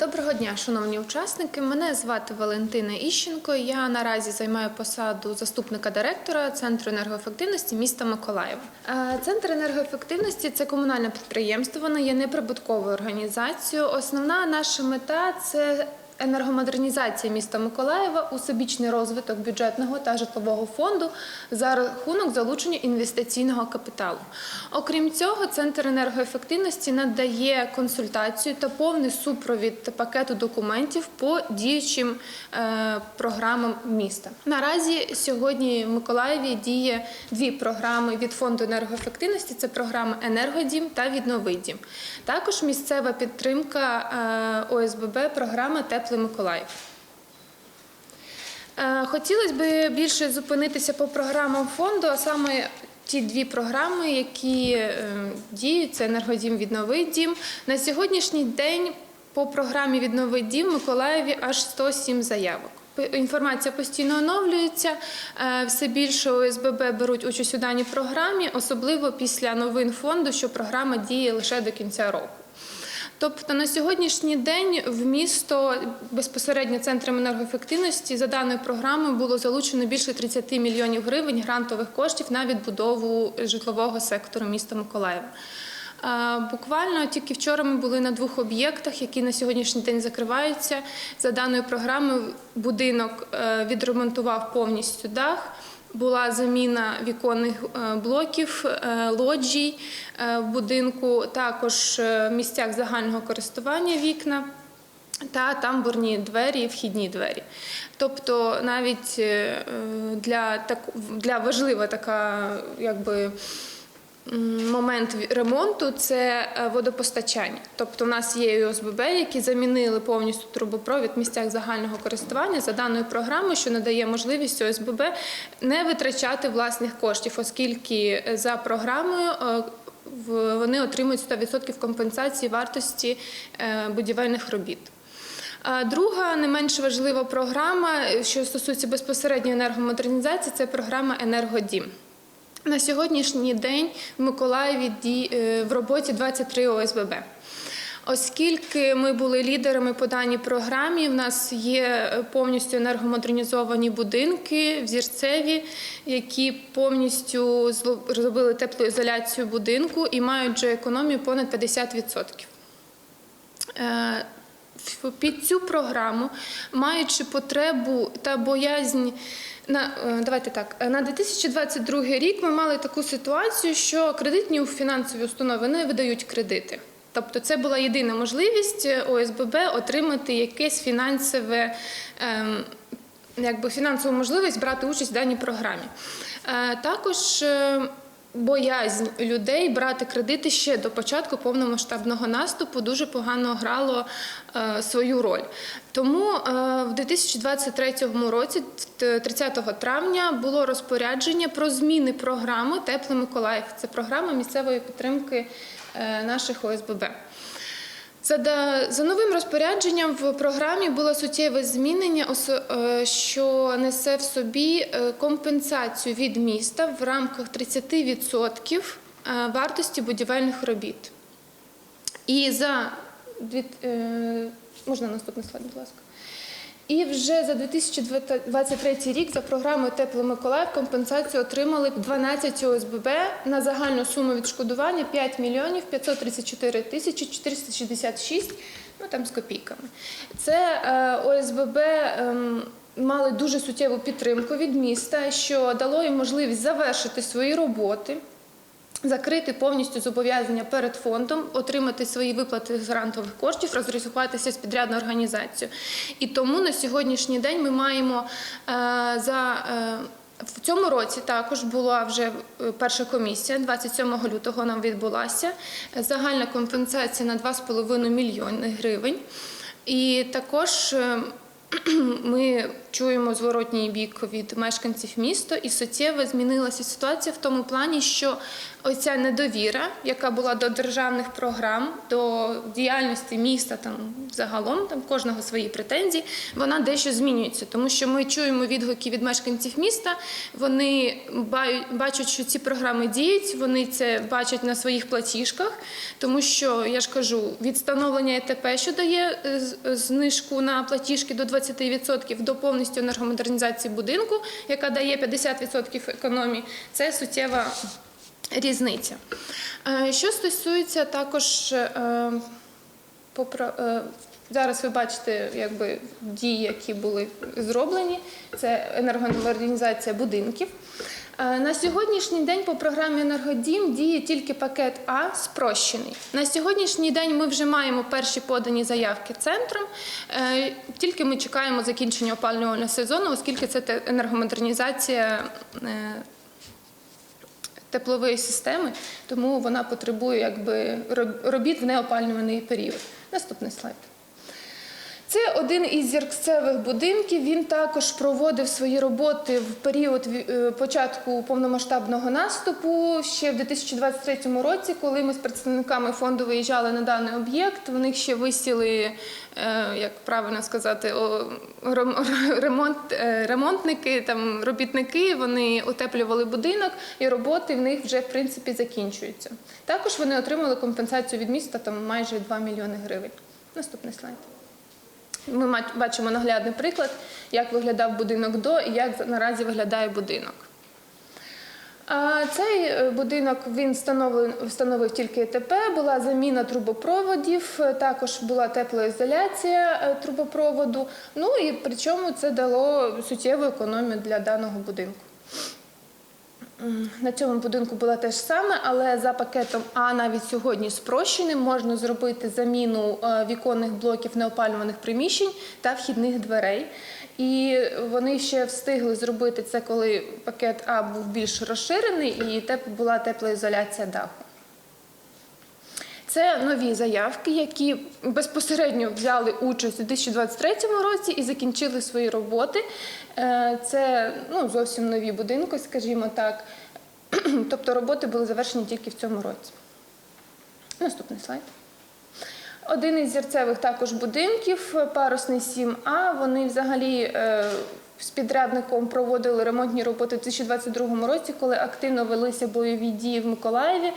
Доброго дня, шановні учасники. Мене звати Валентина Іщенко. Я наразі займаю посаду заступника директора Центру енергоефективності міста Миколаєва. Е, Центр енергоефективності це комунальне підприємство. Воно є неприбутковою організацією. Основна наша мета це енергомодернізація міста Миколаєва, усебічний розвиток бюджетного та житлового фонду за рахунок залучення інвестиційного капіталу. Окрім цього, центр енергоефективності надає консультацію та повний супровід пакету документів по діючим е, програмам міста. Наразі сьогодні в Миколаєві діє дві програми від фонду енергоефективності: це програма Енергодім та Віднови дім. Також місцева підтримка е, ОСББ, програма Теплий Миколаїв. Е, Хотілося б більше зупинитися по програмам фонду, а саме ті дві програми, які е, діють, це енергодім віднови дім. На сьогоднішній день по програмі віднови дім в Миколаєві аж 107 заявок. Інформація постійно оновлюється. е, Все більше ОСББ беруть участь у даній програмі, особливо після новин фонду, що програма діє лише до кінця року. Тобто на сьогоднішній день в місто безпосередньо центром енергоефективності за даною програмою було залучено більше 30 мільйонів гривень грантових коштів на відбудову житлового сектору міста Миколаєва. Буквально тільки вчора ми були на двох об'єктах, які на сьогоднішній день закриваються. За даною програмою будинок е, відремонтував повністю дах. Була заміна віконних е, блоків, е, лоджій е, в будинку, також в місцях загального користування вікна та тамбурні двері вхідні двері. Тобто навіть для, так, для важлива така якби. Момент ремонту це е, водопостачання. Тобто, у нас є ОСББ, які замінили повністю трубопровід в місцях загального користування за даною програмою, що надає можливість ОСББ не витрачати власних коштів, оскільки е, за програмою е, вони отримують 100% компенсації вартості будівельних робіт. Друга не менш важлива програма, що стосується безпосередньо енергомодернізації, це програма Енергодім. На сьогоднішній день в Миколаєві е, в роботі 23 ОСББ. Оскільки ми були лідерами по даній програмі, в нас є е, повністю енергомодернізовані будинки взірцеві, які повністю зробили теплоізоляцію будинку і мають вже економію понад 50%. Е, Під цю програму, маючи потребу та боязнь на е, давайте так е, на 2022 рік ми мали таку ситуацію, що кредитні фінансові установи не видають кредити. Тобто це була єдина можливість е, ОСББ отримати якесь фінансове. ем, Якби фінансову можливість брати участь в даній програмі. Також боязнь людей брати кредити ще до початку повномасштабного наступу дуже погано грало е, свою роль. Тому е, в 2023 році, т- 30 травня, було розпорядження про зміни програми Теплий Миколаїв. Це програма місцевої підтримки е, наших ОСББ. За, новим розпорядженням в програмі було суттєве змінення, е, що несе в собі е, компенсацію від міста в рамках 30% е, вартості будівельних робіт. І за можна наступний слайд, будь ласка. І вже за 2023 рік за програмою Теплий Миколаїв компенсацію отримали 12 ОСББ на загальну суму відшкодування 5 мільйонів 534 тисячі 466, ну там з копійками. Це е, ОСББ ем, мали дуже суттєву підтримку від міста, що дало їм можливість завершити свої роботи. Закрити повністю зобов'язання перед фондом, отримати свої виплати з грантових коштів, розрахуватися з підрядною організацією. І тому на сьогоднішній день ми маємо е, за. Е, в цьому році також була вже е, перша комісія, 27 лютого нам відбулася. Загальна компенсація на 2,5 мільйони гривень. І також ми чуємо зворотній бік від мешканців міста, і суттєво змінилася ситуація в тому плані, що оця недовіра, яка була до державних програм, до діяльності міста, там загалом там кожного свої претензії, вона дещо змінюється, тому що ми чуємо відгуки від мешканців міста. Вони бачать, що ці програми діють, вони це бачать на своїх платіжках, тому що я ж кажу, від встановлення ЕТП, що дає е, знижку на платіжки до 20% до повністю енергомодернізації будинку, яка дає 50% економії, це суттєва різниця. Е, Що стосується також е, е, Зараз ви бачите якби, дії, які були зроблені. Це енергомодернізація будинків. Е, На сьогоднішній день по програмі Енергодім діє тільки пакет А спрощений. На сьогоднішній день ми вже маємо перші подані заявки центром. Е, Тільки ми чекаємо закінчення опалювального сезону, оскільки це енергомодернізація е, теплової системи, тому вона потребує якби робіт в неопалюваний період. Наступний слайд. Це один із зіркцевих будинків. Він також проводив свої роботи в період е, початку повномасштабного наступу ще в 2023 році, коли ми з представниками фонду виїжджали на даний об'єкт. В них ще висіли, е, як правильно сказати, ремонт, е, ремонтники, там робітники. Вони утеплювали будинок, і роботи в них вже в принципі закінчуються. Також вони отримали компенсацію від міста там майже 2 мільйони гривень. Наступний слайд. Ми бачимо наглядний приклад, як виглядав будинок до і як наразі виглядає будинок. А Цей е, будинок він встановив, встановив тільки ЕТП, була заміна трубопроводів, е, також була теплоізоляція е, трубопроводу. Ну і причому це дало суттєву економію для даного будинку. На цьому будинку була те ж саме, але за пакетом А навіть сьогодні спрощеним можна зробити заміну е, віконних блоків неопалюваних приміщень та вхідних дверей. І вони ще встигли зробити це, коли пакет А був більш розширений і була теплоізоляція даху. Це нові заявки, які безпосередньо взяли участь у 2023 році і закінчили свої роботи. Е, Це ну, зовсім нові будинки, скажімо так. Тобто роботи були завершені тільки в цьому році. Наступний слайд. Один із зірцевих також будинків, парусний 7А. Вони взагалі е, з підрядником проводили ремонтні роботи у 2022 році, коли активно велися бойові дії в Миколаєві.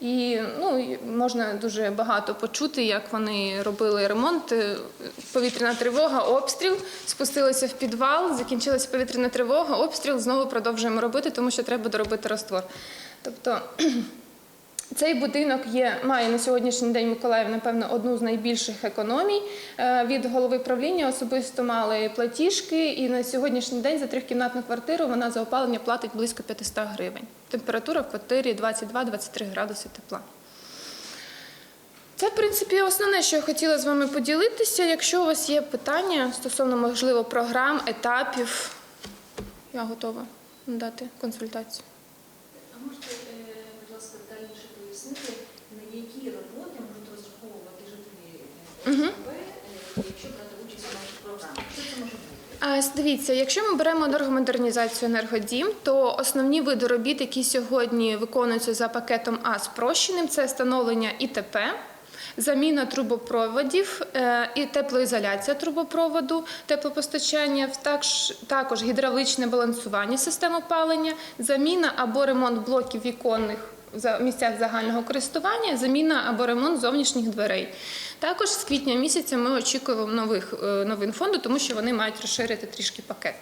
І ну, можна дуже багато почути, як вони робили ремонт. Е, Повітряна тривога, обстріл, спустилися в підвал, закінчилася повітряна тривога, обстріл, знову продовжуємо робити, тому що треба доробити раствор. Тобто цей будинок є, має на сьогоднішній день Миколаїв, напевно, одну з найбільших економій. Е, Від голови правління особисто мали платіжки, і на сьогоднішній день за трьохкімнатну квартиру вона за опалення платить близько 500 гривень. Температура в квартирі 22-23 градуси тепла. Це, в принципі, основне, що я хотіла з вами поділитися. Якщо у вас є питання стосовно, можливо, програм, етапів, я готова надати консультацію. А можете, е, будь ласка, детальніше пояснити, на які роботи можуть розраховувати жителі Мгм. Е, якщо брати участь у нашій програмі? Що це може бути? Дивіться, якщо ми беремо енергомодернізацію енергодім, то основні види робіт, які сьогодні виконуються за пакетом А спрощеним, це встановлення ІТП, заміна трубопроводів е, і теплоізоляція трубопроводу, теплопостачання, також, також гідравлічне балансування систем опалення, заміна або ремонт блоків віконних в місцях загального користування, заміна або ремонт зовнішніх дверей. Також з квітня місяця ми очікуємо нових е, новин фонду, тому що вони мають розширити трішки пакет.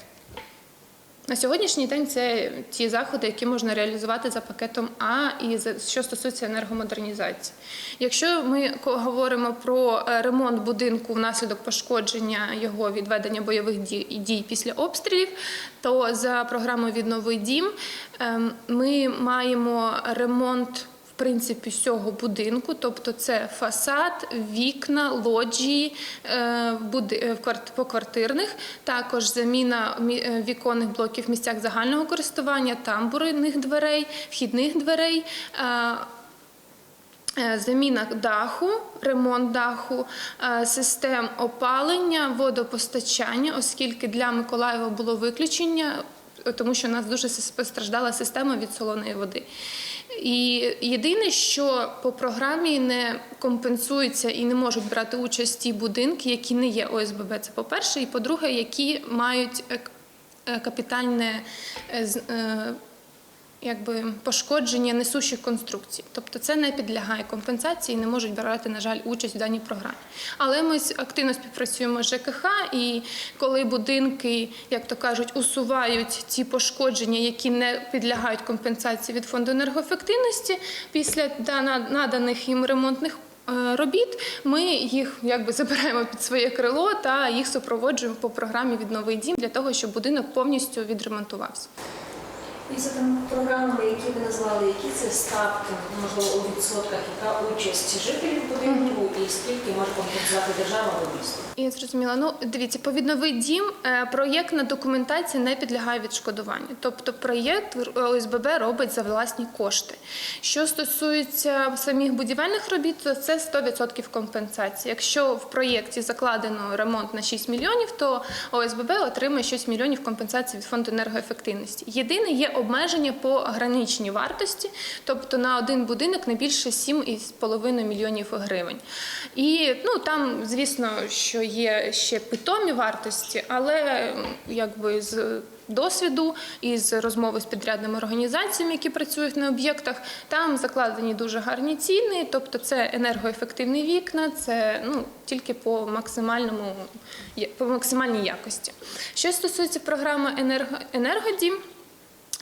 На сьогоднішній день це ті заходи, які можна реалізувати за пакетом А і за- що стосується енергомодернізації. Якщо ми говоримо про е, ремонт будинку внаслідок пошкодження його відведення бойових дій, після обстрілів, то за програмою Відновий дім» ем, ми маємо ремонт принципі всього будинку, тобто це фасад, вікна, лоджії е, е, поквартирних, також заміна е, віконних блоків в місцях загального користування, тамбурних дверей, вхідних дверей. Заміна даху, ремонт даху, систем опалення, водопостачання, оскільки для Миколаєва було виключення, тому що у нас дуже постраждала система від солоної води. І єдине, що по програмі не компенсується і не можуть брати участь ті будинки, які не є ОСББ. Це по-перше, і по-друге, які мають е, е, капітальне е, якби пошкодження несущих конструкцій. Тобто це не підлягає компенсації не можуть брати, на жаль, участь в даній програмі. Але ми активно співпрацюємо з ЖКХ, і коли будинки, як то кажуть, усувають ці пошкодження, які не підлягають компенсації від фонду енергоефективності, після да- наданих їм ремонтних е, робіт, ми їх якби забираємо під своє крило та їх супроводжуємо по програмі Відновий дім для того, щоб будинок повністю відремонтувався. І за тими програмами, які ви назвали, які це ставки, можливо, у відсотках, яка участь жителів будинку і скільки може компенсувати держава або місто? Я зрозуміла. Ну дивіться, по відновий дім е, проєктна документація не підлягає відшкодуванню. Тобто проєкт ОСББ робить за власні кошти. Що стосується самих будівельних робіт, то це 100% компенсації. Якщо в проєкті закладено ремонт на 6 мільйонів, то ОСББ отримає 6 мільйонів компенсації від фонду енергоефективності. Єдине є обмеження по граничній вартості, тобто на один будинок не більше 7,5 мільйонів гривень. І ну там, звісно, що є ще питомі вартості, але якби з досвіду і з розмови з підрядними організаціями, які працюють на об'єктах, там закладені дуже гарні ціни, тобто це енергоефективні вікна, це ну тільки по максимальному по максимальній якості. Що стосується програми енерго, енергодім.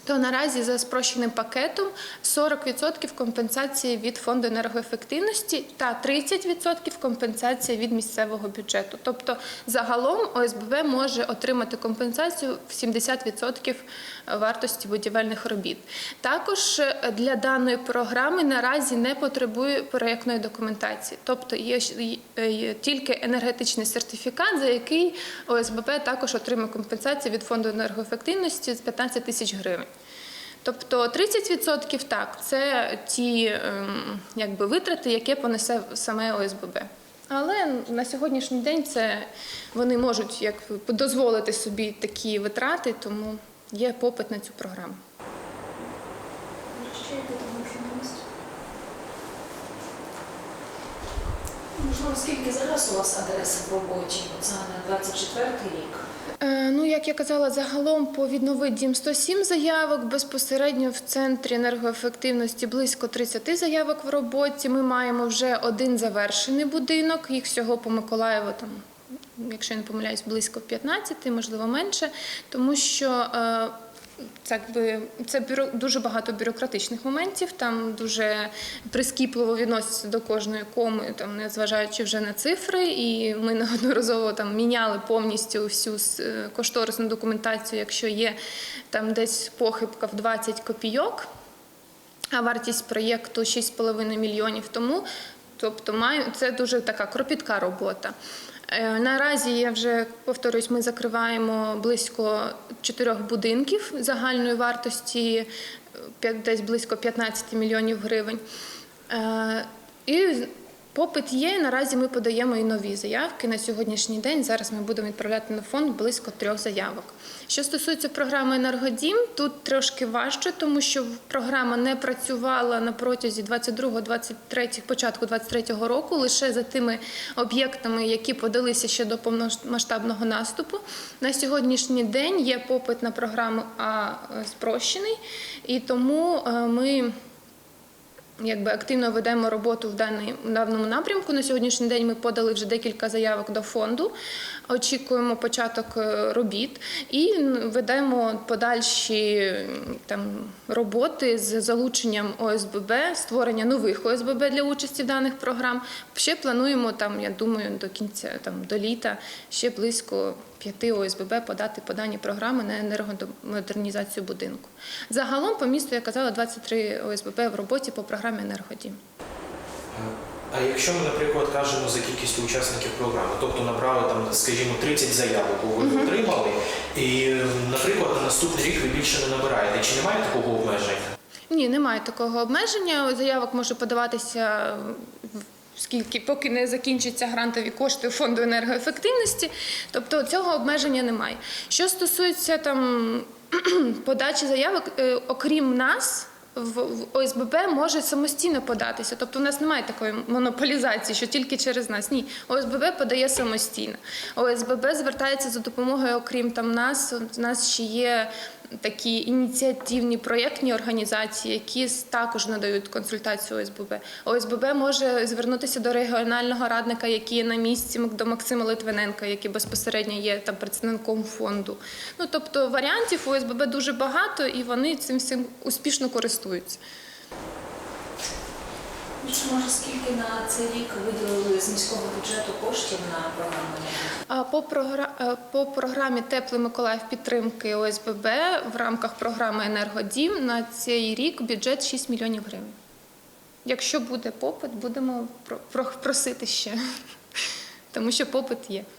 То наразі за спрощеним пакетом 40% компенсації від фонду енергоефективності та 30% компенсація від місцевого бюджету. Тобто загалом ОСББ може отримати компенсацію в 70% вартості будівельних робіт. Також е, для даної програми наразі не потребує проєктної документації, тобто є е, тільки енергетичний сертифікат, за який ОСББ також отримає компенсацію від фонду енергоефективності з 15 тисяч гривень. Тобто 30% так, це ті ем, якби, витрати, які понесе саме ОСББ. Але на сьогоднішній день це вони можуть як дозволити собі такі витрати, тому є попит на цю програму. Ще є там журналіст? Можливо, скільки зараз у вас адрес в роботі? На 24 рік. Е, Ну, як я казала, загалом по віднови дім 107 заявок, безпосередньо в центрі енергоефективності близько 30 заявок в роботі. Ми маємо вже один завершений будинок, їх всього по Миколаєву там. Якщо я не помиляюсь, близько 15, можливо менше, тому що е, це, це бюро, дуже багато бюрократичних моментів, там дуже прискіпливо відносяться до кожної коми, там, незважаючи вже на цифри. І ми неодноразово там міняли повністю всю е, кошторисну документацію, якщо є там десь похибка в 20 копійок, а вартість проєкту 6,5 мільйонів тому. Тобто маю це дуже така кропітка робота. Е, Наразі я вже повторюсь, ми закриваємо близько чотирьох будинків загальної вартості е, десь близько 15 мільйонів гривень. Е, І попит є. Наразі ми подаємо і нові заявки на сьогоднішній день. Зараз ми будемо відправляти на фонд близько трьох заявок. Що стосується програми Енергодім, тут трошки важче, тому що програма не працювала на протязі 22-23, початку 23 року, лише за тими об'єктами, які подалися ще до повномасштабного наступу. На сьогоднішній день є попит на програму А е, спрощений, і тому е, ми якби активно ведемо роботу в даний- в даному напрямку. На сьогоднішній день ми подали вже декілька заявок до фонду. Очікуємо початок е, робіт і ведемо подальші там роботи з залученням ОСББ, створення нових ОСББ для участі в даних програм. Ще плануємо там, я думаю, до кінця там до літа ще близько п'яти ОСББ подати по даній програми на енергомодернізацію будинку. Загалом по місту я казала 23 ОСББ в роботі по програмі Енергодім. А якщо ми, наприклад, кажемо за кількістю учасників програми, тобто набрали там, скажімо, 30 заявок, ви отримали, і, наприклад, на наступний рік ви більше не набираєте, чи немає такого обмеження? Ні, немає такого обмеження. Заявок може подаватися скільки, поки не закінчаться грантові кошти фонду енергоефективності. Тобто цього обмеження немає. Що стосується там подачі заявок, е, окрім нас. В ОСББ може самостійно податися, тобто в нас немає такої монополізації, що тільки через нас. Ні, ОСББ подає самостійно. ОСББ звертається за допомогою, окрім там нас. У нас ще є такі ініціативні проєктні організації, які також надають консультацію ОСББ. ОСББ може звернутися до регіонального радника, який є на місці до Максима Литвиненка, який безпосередньо є там представником фонду. Ну тобто варіантів ОСББ дуже багато, і вони цим всім успішно користуються. Більше може скільки на цей рік виділили з міського бюджету коштів на програму? По, програ... е, по програмі Теплий Миколаїв підтримки ОСББ в рамках програми Енергодім на цей рік бюджет 6 мільйонів гривень. Якщо буде попит, будемо про- про- просити ще, тому що попит є.